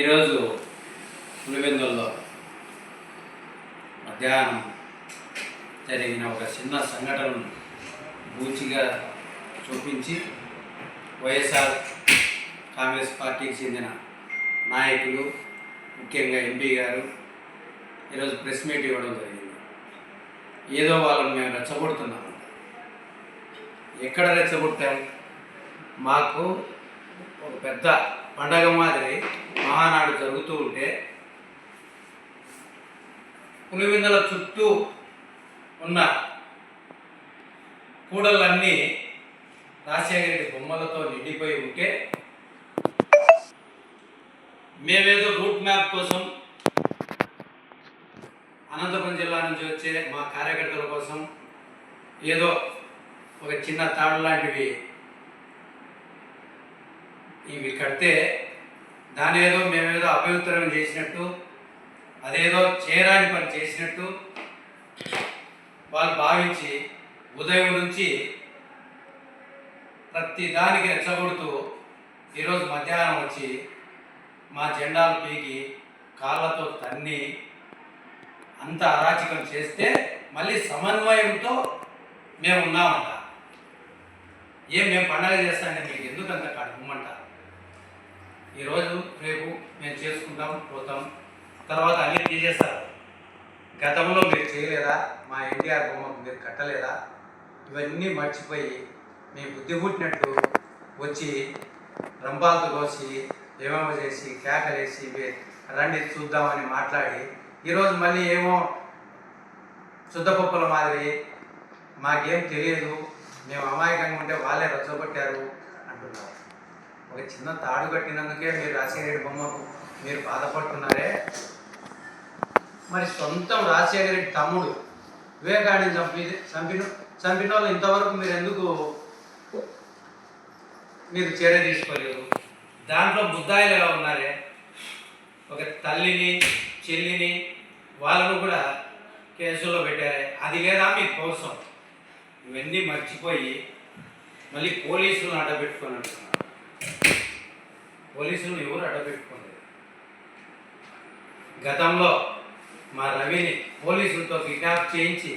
ఈరోజు పులివెందుల్లో మధ్యాహ్నం జరిగిన ఒక చిన్న సంఘటనను బూచిగా చూపించి వైఎస్ఆర్ కాంగ్రెస్ పార్టీకి చెందిన నాయకులు ముఖ్యంగా ఎంపీ గారు ఈరోజు ప్రెస్ మీట్ ఇవ్వడం జరిగింది. ఏదో వాళ్ళని మేము రెచ్చగొడుతున్నాము ఎక్కడ రెచ్చగొట్టాం? మాకు ఒక పెద్ద పండగ మాదిరి మహానాడు జరుగుతూ ఉంటే పులివెందుల చుట్టూ ఉన్న కూడలన్నీ రాజశేఖర రెడ్డి బొమ్మలతో నిండిపోయి ఉంటే మేమేదో రూట్ మ్యాప్ కోసం అనంతపురం జిల్లా నుంచి వచ్చే మా కార్యకర్తల కోసం ఏదో ఒక చిన్న తాడు లాంటివి ఇవి కడితే దాని ఏదో మేమేదో అపవిత్రం చేసినట్టు అదేదో చేరాని పని చేసినట్టు వాళ్ళు భావించి ఉదయం నుంచి ప్రతి దానికి రెచ్చగొడుతూ ఈరోజు మధ్యాహ్నం వచ్చి మా జెండాలు పీకి కాళ్ళతో తన్ని అంత అరాచకం చేస్తే మళ్ళీ సమన్వయంతో మేము ఉన్నామంట ఏం మేము పండగ చేస్తామంటే మీకు ఎందుకు అంత కడుపుమంటారు ఈరోజు రేపు మేము చేసుకుంటాం పోతాం. తర్వాత అన్నీ తీసేస్తారు గతంలో మీరు చేయలేదా? మా ఎన్టీఆర్ బొమ్మకు మీరు కట్టలేదా? ఇవన్నీ మర్చిపోయి మీ బుద్ధి పుట్టినట్టు వచ్చి రంపాలతో కోసి ఏమేమో చేసి కేకలేసి రండి చూద్దామని మాట్లాడి ఈరోజు మళ్ళీ ఏమో శుద్ధపప్పుల మాదిరి మాకేం తెలియదు మేము అమాయకంగా ఉంటే వాళ్ళే రచ్చగొట్టారు అంటున్నారు. ఒక చిన్న తాడు కట్టినందుకే మీరు రాజశేఖర బొమ్మకు మీరు బాధపడుతున్నారే? మరి సొంతం రాజశేఖర రెడ్డి తమ్ముడు? వివేకానంద చంపి చంపిన చంపిన వాళ్ళు ఇంతవరకు మీరు ఎందుకు మీరు చర్య తీసుకోలేదు? దాంట్లో ముద్దాయిలు ఎలా ఉన్నారే? ఒక తల్లిని చెల్లిని వాళ్ళను కూడా కేసుల్లో పెట్టారే. అది లేదా మీ కోసం? ఇవన్నీ మర్చిపోయి మళ్ళీ పోలీసులను అడ్డబెట్టుకొని అంటున్నారు పోలీసులు ఎవరు అడ్డపెట్టుకోలేదు. గతంలో మా రవిని పోలీసులతో కిడ్నాప్ చేయించి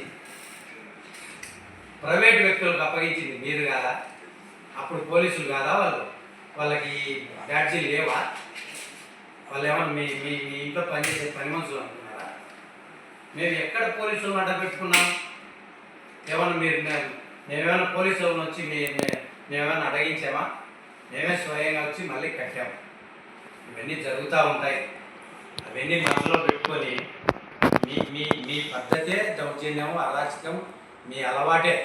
ప్రైవేట్ వ్యక్తులకు అప్పగించింది మీరు కాదా? అప్పుడు పోలీసులు కాదా వాళ్ళు? వాళ్ళకి బ్యాడ్జీలు లేవా? వాళ్ళు ఏమన్నా మీ మీ మీ ఇంట్లో పనిచేసే పని మనుషులు అనుకున్నారా? మేము ఎక్కడ పోలీసులను అడ్డ పెట్టుకున్నాం ఏమన్నా మీరు మేము మేమేమైనా పోలీసులను వచ్చి మీ మేమేమైనా అడగించామా? మేమే స్వయంగా వచ్చి మళ్ళీ కట్టాము ఇవన్నీ జరుగుతూ ఉంటాయి. అవన్నీ మనసులో పెట్టుకొని మీ మీ మీ పద్ధతే దౌర్జన్యం అరాచకం మీ అలవాటే.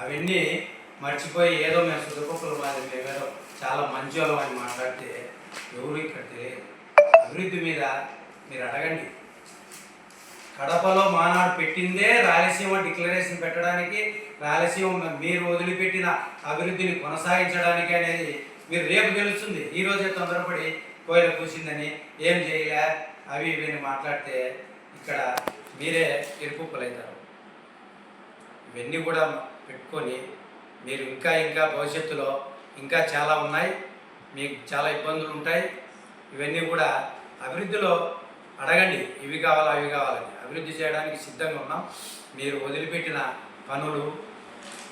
అవన్నీ మర్చిపోయి ఏదో మేము సుఖపప్పుల మాది మేమేదో చాలా మంచి వాళ్ళం అని మాట్లాడితే ఎవరు ఇక్కడ తెలియదు. అభివృద్ధి మీద మీరు అడగండి. కడపలో మానాడు పెట్టిందే రాయలసీమ డిక్లరేషన్ పెట్టడానికి రాయలసీమ మీరు వదిలిపెట్టిన అభివృద్ధిని కొనసాగించడానికి అనేది మీరు రేపు తెలుస్తుంది ఈరోజే తొందరపడి కోయిల పూసిందని ఏం చేయలే అవి ఇవి మాట్లాడితే ఇక్కడ మీరే ఇరుకుప్పలవుతారు ఇవన్నీ కూడా పెట్టుకొని మీరు ఇంకా ఇంకా భవిష్యత్తులో ఇంకా చాలా ఉన్నాయి మీకు చాలా ఇబ్బందులు ఉంటాయి. ఇవన్నీ కూడా అభివృద్ధిలో అడగండి ఇవి కావాలా అవి కావాలని అభివృద్ధి చేయడానికి సిద్ధంగా ఉన్నాం. మీరు వదిలిపెట్టిన పనులు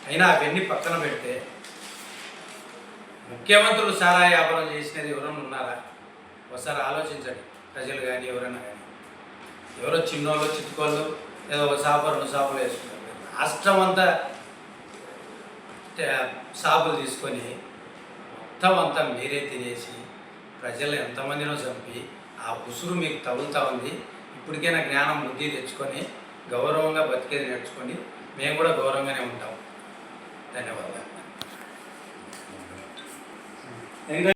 అయినా అవన్నీ పక్కన పెడితే ముఖ్యమంత్రులు సారా వ్యాపారం చేసినది ఎవరైనా ఉన్నారా? ఒకసారి ఆలోచించండి. ప్రజలు కానీ ఎవరైనా కానీ. ఎవరో చిన్నోళ్ళు చిట్టుకోళ్ళు ఏదో ఒక షాపు రెండు సాపులు వేసుకుంటారు. రాష్ట్రం అంతా సాపులు తీసుకొని మొత్తం అంతా మీరే తినేసి ప్రజలు ఎంతమందినో చంపి ఆ ఉసురు మీకు తగులుతా ఉంది. ఇప్పటికైనా జ్ఞానం బుద్ధి తెచ్చుకొని గౌరవంగా బతికేది నేర్చుకొని మేము కూడా గౌరవంగానే ఉంటాం. ధన్యవాదాలు.